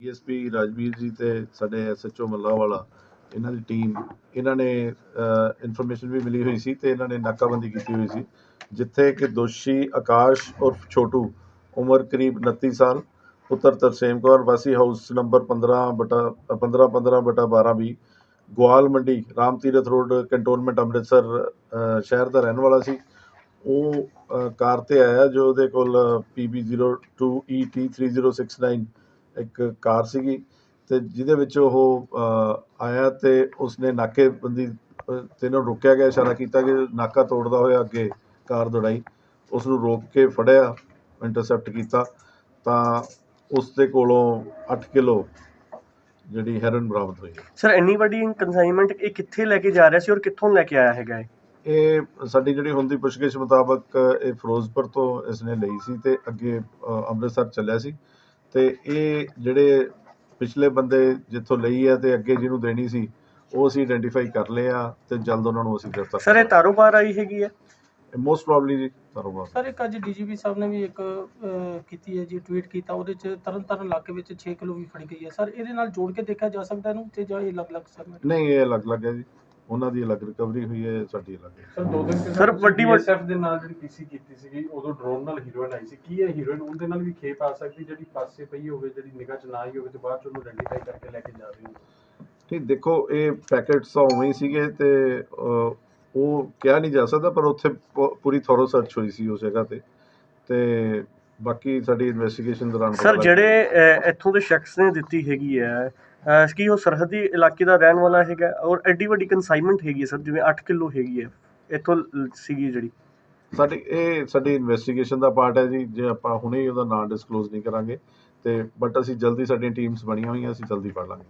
DSP Rajveer ਜੀ ਤੇ ਸਾਡੇ ਐਸਐਚਓ ਮੱਲਾ ਇਹਨਾਂ ਦੀ ਟੀਮ ਇਹਨਾਂ ਨੇ ਇਨਫੋਰਮੇਸ਼ਨ ਵੀ ਮਿਲੀ ਹੋਈ ਸੀ ਤੇ ਇਹਨਾਂ ਨੇ ਨਾਕਾਬੰਦੀ ਕੀਤੀ ਹੋਈ ਸੀ, ਜਿੱਥੇ ਕਿ ਦੋਸ਼ੀ ਆਕਾਸ਼ ਉਰਫ ਛੋਟੂ, ਉਮਰ ਕਰੀਬ 29 ਸਾਲ, ਪੁੱਤਰ ਤਰਸੇਮ ਕੌਰ, ਵਾਸੀ ਹਾਊਸ ਨੰਬਰ 15 ਬਟਾ 15 15 ਬਟਾ 12 ਵੀ ਗੋਆਲ ਮੰਡੀ ਰਾਮ ਤੀਰਥ ਰੋਡ ਕੰਟੋਨਮੈਂਟ ਅੰਮ੍ਰਿਤਸਰ ਸ਼ਹਿਰ ਦਾ ਰਹਿਣ ਵਾਲਾ ਸੀ। ਉਹ ਕਾਰ ਤੇ ਆਇਆ ਜੋ ਉਹਦੇ ਕੋਲ PB02ET3069 ਇੱਕ ਕਾਰ ਸੀਗੀ ਤੇ ਜਿਹਦੇ ਵਿੱਚ ਉਹ ਆਇਆ ਤੇ ਉਸਨੇ ਨਾਕੇਬੰਦੀ ਅ, ਤੇ ਇਹਨੂੰ ਰੋਕਿਆ ਗਿਆ ਇਸ਼ਾਰਾ ਕੀਤਾ ਕਿ ਨਾਕਾ ਤੋੜਦਾ ਹੋਇਆ ਅੱਗੇ ਕਾਰ ਦੌੜਾਈ। ਉਸ ਨੂੰ ਰੋਕ ਕੇ ਫੜਿਆ ਇੰਟਰਸੈਪਟ ਕੀਤਾ ਤਾਂ ਉਸ ਦੇ ਕੋਲੋਂ 8 ਕਿਲੋ ਜਿਹੜੀ ਹੈਰਨ ਬਰਾਮਦ ਹੋਈ ਹੈ। ਸਰ ਇੰਨੀ ਵੱਡੀ ਕਨਸਾਈਨਮੈਂਟ ਇਹ ਕਿੱਥੇ ਲੈ ਕੇ ਜਾ ਰਿਹਾ ਸੀ ਔਰ ਕਿੱਥੋਂ ਲੈ ਕੇ ਆਇਆ ਹੈਗਾ ਇਹ? ਇਹ ਸਾਡੀ ਜਿਹੜੀ ਹੁੰਦੀ ਪੁੱਛਗਿੱਛ ਮੁਤਾਬਕ ਇਹ ਫਿਰੋਜ਼ਪੁਰ ਤੋਂ ਇਸਨੇ ਲਈ ਸੀ ਤੇ ਅੱਗੇ ਅੰਮ੍ਰਿਤਸਰ ਚੱਲਿਆ ਸੀ। ਤੇ ਇਹ ਜਿਹੜੇ ਪਿਛਲੇ ਬੰਦੇ ਜਿੱਥੋਂ ਲਈ ਹੈ ਤੇ ਅੱਗੇ ਜਿਹਨੂੰ ਦੇਣੀ ਸੀ ਉਹ ਅਸੀਂ ਆਇਡੈਂਟੀਫਾਈ ਕਰ ਲਏ ਆ ਤੇ ਜਲਦ ਉਹਨਾਂ ਨੂੰ ਅਸੀਂ ਗ੍ਰਿਫਤਾਰ ਸਰ ਇਹ ਤਾਰੋ ਪਾਰ ਆਈ ਹੈਗੀ ਹੈ? ਮੋਸਟ ਪ੍ਰੋਬਬਲੀ ਕਾਰੋਬਾਰ ਸਰ ਇੱਕ ਅੱਜ ਡੀਜੀਪੀ ਸਾਹਿਬ ਨੇ ਵੀ ਇੱਕ ਅਹ, ਕੀਤੀ ਹੈ ਜੀ ਟਵੀਟ ਕੀਤਾ ਉਹਦੇ ਚ ਤਰਨਤਾਰਨ ਇਲਾਕੇ ਵਿੱਚ 6 ਕਿਲੋ ਵੀ ਫੜੀ ਗਈ ਹੈ। ਸਰ ਇਹਦੇ ਨਾਲ ਜੋੜ ਕੇ ਦੇਖਿਆ ਜਾ ਸਕਦਾ ਇਹਨੂੰ ਤੇ ਜਾਂ ਇਹ ਅਲੱਗ-ਅਲੱਗ ਸਰ ਨਹੀਂ ਇਹ ਅਲੱਗ-ਅਲੱਗ ਹੈ ਜੀ। ਉਹਨਾਂ ਦੀ ਅਲੱਗ ਰਿਕਵਰੀ ਹੋਈ ਹੈ ਸਾਡੀ ਅਲੱਗ ਹੈ। ਸਰ ਦੋ ਦਿਨ ਪਹਿਲਾਂ Sir, ਤੁਸੀਂ ਵੱਡੀ- BSF ਦੇ ਨਾਲ ਜਿਹੜੀ ਪੀਸੀ ਕੀਤੀ ਸੀਗੀ ਉਦੋਂ ਡਰੋਨ ਨਾਲ ਹੀਰੋਇਨ ਆਈ ਸੀ। ਕੀ ਇਹ ਹੀਰੋਇਨ ਉਹਦੇ ਨਾਲ ਵੀ ਖੇਪ ਆ ਸਕਦੀ ਜਿਹੜੀ ਪਾਸੇ ਪਈ ਹੋਵੇ ਜਿਹੜੀ ਨਿਗਾਹ ਚ ਨਾ ਆਈ ਹੋਵੇ ਤੇ ਬਾਅਦ ਚ ਉਹਨੂੰ ਆਇਡੈਂਟੀਫਾਈ ਕਰਕੇ ਲੈ ਕੇ ਜਾ ਰਹੇ ਹੋ? ਨਹੀਂ ਦੇਖੋ ਇਹ ਪੈਕੇਟਸ ਤਾਂ ਉਵੇਂ ਹੀ ਸੀਗੇ ਤੇ ਉਹ ਕਿਹਾ ਨਹੀਂ ਜਾ ਸਕਦਾ ਪਰ ਉੱਥੇ ਪੂਰੀ ਥੋਰੋ ਸਰਚ ਹੋਈ ਸੀ ਉਸ ਜਗ੍ਹਾ ਤੇ। ਤੇ ਬਾਕੀ ਸਾਡੀ ਇਨਵੈਸਟੀਗੇਸ਼ਨ ਦੌਰਾਨ ਸਰ ਜਿਹੜੇ ਇੱਥੋਂ ਦੇ ਸ਼ਖਸ ਨੇ ਦਿੱਤੀ ਹੈਗੀ ਹੈ ਕੀ ਉਹ ਸਰਹੱਦੀ ਇਲਾਕੇ ਦਾ ਰਹਿਣ ਵਾਲਾ ਹੈਗਾ? ਔਰ ਐਡੀ ਵੱਡੀ ਕਨਸਾਈਨਮੈਂਟ ਹੈਗੀ ਸਰ ਜਿਵੇਂ 8 ਕਿਲੋ ਹੈਗੀ ਹੈ ਇੱਥੋਂ ਸੀਗੀ ਜਿਹੜੀ। ਸਾਡੀ ਇਹ ਸਾਡੀ ਇਨਵੈਸਟੀਗੇਸ਼ਨ ਦਾ ਪਾਰਟ ਹੈ ਜੀ ਜੇ ਆਪਾਂ ਹੁਣੇ ਹੀ ਉਹਦਾ ਨਾਂ ਡਿਸਕਲੋਜ਼ ਨਹੀਂ ਕਰਾਂਗੇ ਤੇ ਬਟ ਅਸੀਂ ਜਲਦੀ ਸਾਡੀਆਂ ਟੀਮਸ ਬਣੀਆਂ ਹੋਈਆਂ ਅਸੀਂ ਜਲਦੀ ਫੜ ਲਾਂਗੇ।